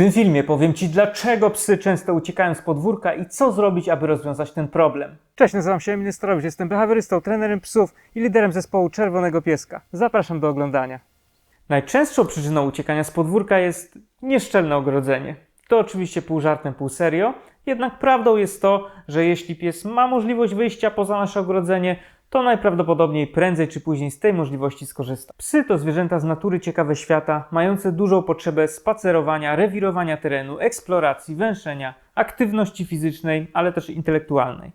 tym filmie powiem Ci, dlaczego psy często uciekają z podwórka i co zrobić, aby rozwiązać ten problem. Cześć, nazywam się Emil Storowicz, jestem behawiorystą, trenerem psów i liderem zespołu Czerwonego Pieska. Zapraszam do oglądania. Najczęstszą przyczyną uciekania z podwórka jest nieszczelne ogrodzenie. To oczywiście pół żartem, pół serio, jednak prawdą jest to, że jeśli pies ma możliwość wyjścia poza nasze ogrodzenie, to najprawdopodobniej prędzej czy później z tej możliwości skorzysta. Psy to zwierzęta z natury ciekawe świata, mające dużą potrzebę spacerowania, rewirowania terenu, eksploracji, węszenia, aktywności fizycznej, ale też intelektualnej.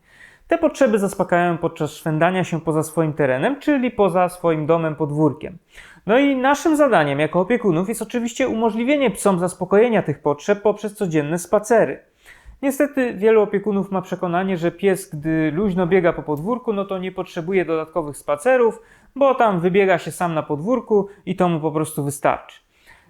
Te potrzeby zaspokajają podczas szwendania się poza swoim terenem, czyli poza swoim domem, podwórkiem. No i naszym zadaniem jako opiekunów jest oczywiście umożliwienie psom zaspokojenia tych potrzeb poprzez codzienne spacery. Niestety wielu opiekunów ma przekonanie, że pies, gdy luźno biega po podwórku, no to nie potrzebuje dodatkowych spacerów, bo tam wybiega się sam na podwórku i to mu po prostu wystarczy.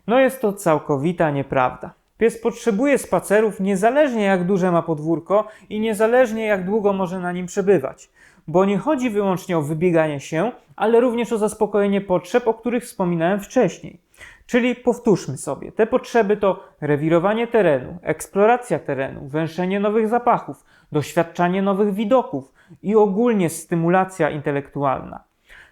No jest to całkowita nieprawda. Pies potrzebuje spacerów niezależnie jak duże ma podwórko i niezależnie jak długo może na nim przebywać. Bo nie chodzi wyłącznie o wybieganie się, ale również o zaspokojenie potrzeb, o których wspominałem wcześniej. Czyli powtórzmy sobie, te potrzeby to rewirowanie terenu, eksploracja terenu, węszenie nowych zapachów, doświadczanie nowych widoków i ogólnie stymulacja intelektualna.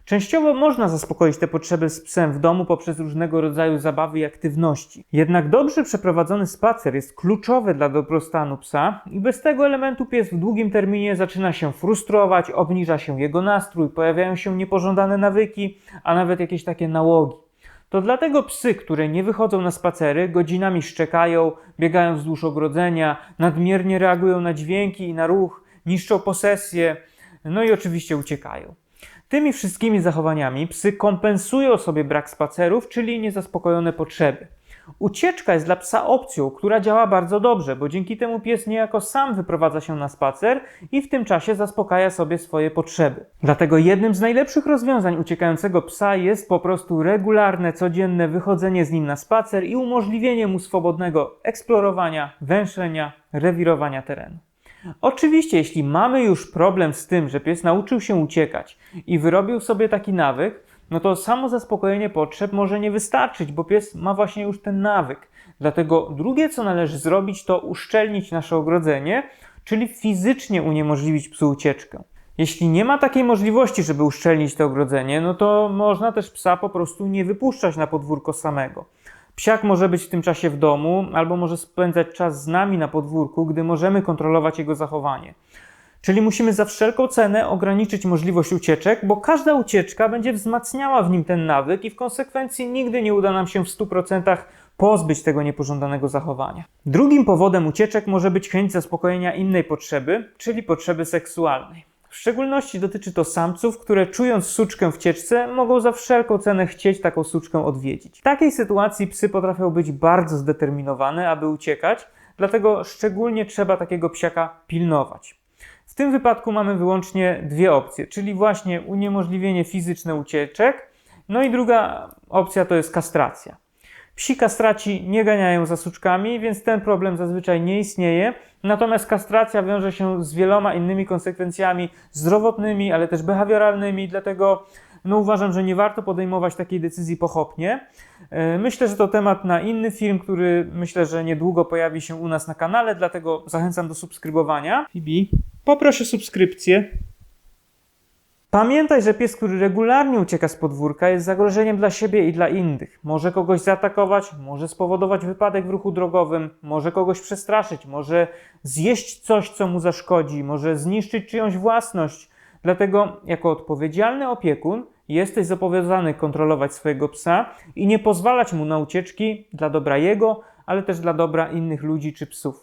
Częściowo można zaspokoić te potrzeby z psem w domu poprzez różnego rodzaju zabawy i aktywności. Jednak dobrze przeprowadzony spacer jest kluczowy dla dobrostanu psa i bez tego elementu pies w długim terminie zaczyna się frustrować, obniża się jego nastrój, pojawiają się niepożądane nawyki, a nawet jakieś takie nałogi. To dlatego psy, które nie wychodzą na spacery, godzinami szczekają, biegają wzdłuż ogrodzenia, nadmiernie reagują na dźwięki i na ruch, niszczą posesję, no i oczywiście uciekają. Tymi wszystkimi zachowaniami psy kompensują sobie brak spacerów, czyli niezaspokojone potrzeby. Ucieczka jest dla psa opcją, która działa bardzo dobrze, bo dzięki temu pies niejako sam wyprowadza się na spacer i w tym czasie zaspokaja sobie swoje potrzeby. Dlatego jednym z najlepszych rozwiązań uciekającego psa jest po prostu regularne, codzienne wychodzenie z nim na spacer i umożliwienie mu swobodnego eksplorowania, węszenia, rewirowania terenu. Oczywiście, jeśli mamy już problem z tym, że pies nauczył się uciekać i wyrobił sobie taki nawyk, no to samo zaspokojenie potrzeb może nie wystarczyć, bo pies ma właśnie już ten nawyk. Dlatego drugie, co należy zrobić, to uszczelnić nasze ogrodzenie, czyli fizycznie uniemożliwić psu ucieczkę. Jeśli nie ma takiej możliwości, żeby uszczelnić to ogrodzenie, no to można też psa po prostu nie wypuszczać na podwórko samego. Psiak może być w tym czasie w domu, albo może spędzać czas z nami na podwórku, gdy możemy kontrolować jego zachowanie. Czyli musimy za wszelką cenę ograniczyć możliwość ucieczek, bo każda ucieczka będzie wzmacniała w nim ten nawyk i w konsekwencji nigdy nie uda nam się w 100% pozbyć tego niepożądanego zachowania. Drugim powodem ucieczek może być chęć zaspokojenia innej potrzeby, czyli potrzeby seksualnej. W szczególności dotyczy to samców, które czując suczkę w cieczce, mogą za wszelką cenę chcieć taką suczkę odwiedzić. W takiej sytuacji psy potrafią być bardzo zdeterminowane, aby uciekać, dlatego szczególnie trzeba takiego psiaka pilnować. W tym wypadku mamy wyłącznie dwie opcje, czyli właśnie uniemożliwienie fizyczne ucieczek, no i druga opcja to jest kastracja. Psi kastraci nie ganiają za suczkami, więc ten problem zazwyczaj nie istnieje. Natomiast kastracja wiąże się z wieloma innymi konsekwencjami zdrowotnymi, ale też behawioralnymi, dlatego no uważam, że nie warto podejmować takiej decyzji pochopnie. E, myślę, że to temat na inny film, który myślę, że niedługo pojawi się u nas na kanale, dlatego zachęcam do subskrybowania. Fibi, poproszę subskrypcję. Pamiętaj, że pies, który regularnie ucieka z podwórka, jest zagrożeniem dla siebie i dla innych. Może kogoś zaatakować, może spowodować wypadek w ruchu drogowym, może kogoś przestraszyć, może zjeść coś, co mu zaszkodzi, może zniszczyć czyjąś własność. Dlatego, jako odpowiedzialny opiekun, jesteś zobowiązany kontrolować swojego psa i nie pozwalać mu na ucieczki dla dobra jego, ale też dla dobra innych ludzi czy psów.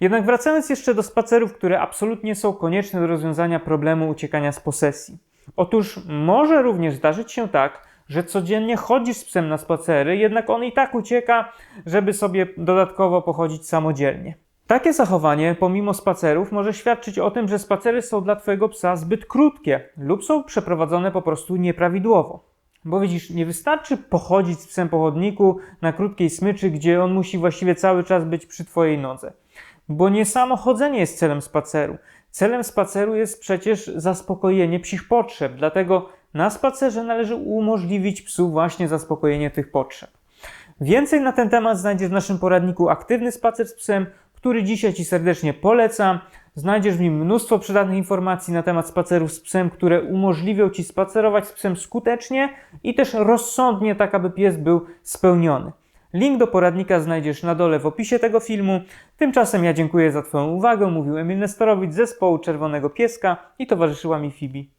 Jednak wracając jeszcze do spacerów, które absolutnie są konieczne do rozwiązania problemu uciekania z posesji. Otóż może również zdarzyć się tak, że codziennie chodzisz z psem na spacery, jednak on i tak ucieka, żeby sobie dodatkowo pochodzić samodzielnie. Takie zachowanie, pomimo spacerów, może świadczyć o tym, że spacery są dla Twojego psa zbyt krótkie lub są przeprowadzone po prostu nieprawidłowo. Bo widzisz, nie wystarczy pochodzić z psem po chodniku na krótkiej smyczy, gdzie on musi właściwie cały czas być przy Twojej nodze. Bo nie samo chodzenie jest celem spaceru. Celem spaceru jest przecież zaspokojenie psich potrzeb, dlatego na spacerze należy umożliwić psu właśnie zaspokojenie tych potrzeb. Więcej na ten temat znajdziesz w naszym poradniku Aktywny spacer z psem, który dzisiaj Ci serdecznie polecam. Znajdziesz w nim mnóstwo przydatnych informacji na temat spacerów z psem, które umożliwią Ci spacerować z psem skutecznie i też rozsądnie, tak aby pies był spełniony. Link do poradnika znajdziesz na dole w opisie tego filmu. Tymczasem ja dziękuję za Twoją uwagę. Mówił Emil Nestorowicz z zespołu Czerwonego Pieska i towarzyszyła mi Fibi.